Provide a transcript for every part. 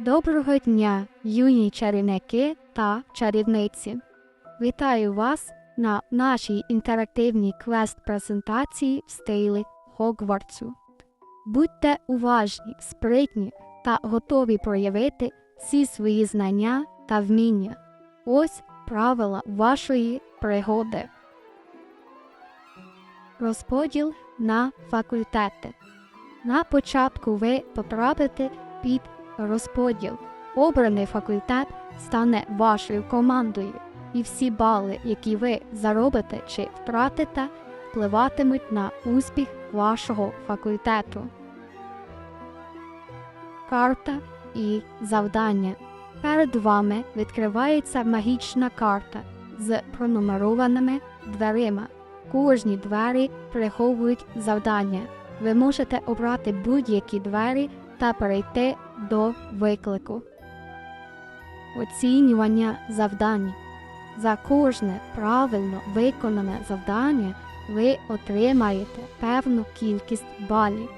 Доброго дня, юні чарівники та чарівниці. Вітаю вас на нашій інтерактивній квест-презентації в стилі Хогвартсу. Будьте уважні, спритні та готові проявити всі свої знання та вміння. Ось правила вашої пригоди. Розподіл на факультети. На початку ви потрапите під розподіл. Обраний факультет стане вашою командою, і всі бали, які ви заробите чи втратите, впливатимуть на успіх вашого факультету. Карта і завдання. Перед вами відкривається магічна карта з пронумерованими дверима. Кожні двері приховують завдання. Ви можете обрати будь-які двері та перейти до виклику. Оцінювання завдань. За кожне правильно виконане завдання ви отримаєте певну кількість балів.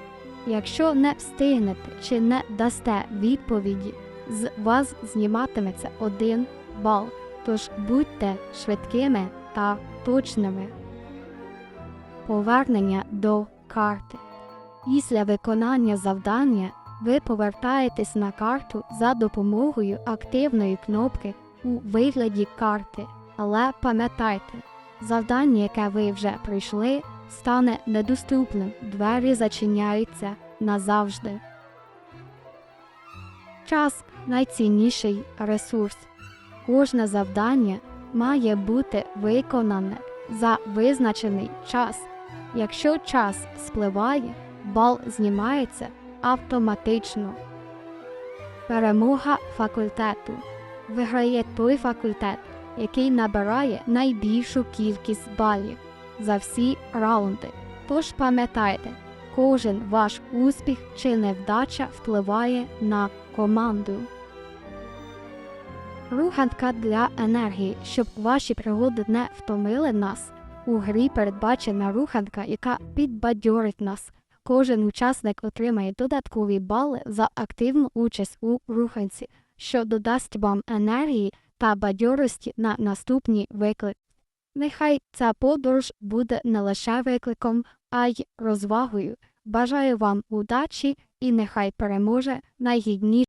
Якщо не встигнете чи не дасте відповіді, з вас зніматиметься один бал. Тож будьте швидкими та точними. Повернення до карти. Після виконання завдання ви повертаєтесь на карту за допомогою активної кнопки у вигляді карти. Але пам'ятайте, завдання, яке ви вже пройшли, стане недоступним. Двері зачиняються назавжди. Час найцінніший ресурс. Кожне завдання має бути виконане за визначений час. Якщо час спливає, бал знімається автоматично. Перемога факультету виграє той факультет, який набирає найбільшу кількість балів за всі раунди. Тож пам'ятайте, кожен ваш успіх чи невдача впливає на команду. Руханка для енергії, щоб ваші пригоди не втомили нас. У грі передбачена руханка, яка підбадьорить нас. Кожен учасник отримає додаткові бали за активну участь у руханці, що додасть вам енергії та бадьорості на наступні виклик. Нехай ця подорож буде не лише викликом, а й розвагою. Бажаю вам удачі і нехай переможе найгідніше.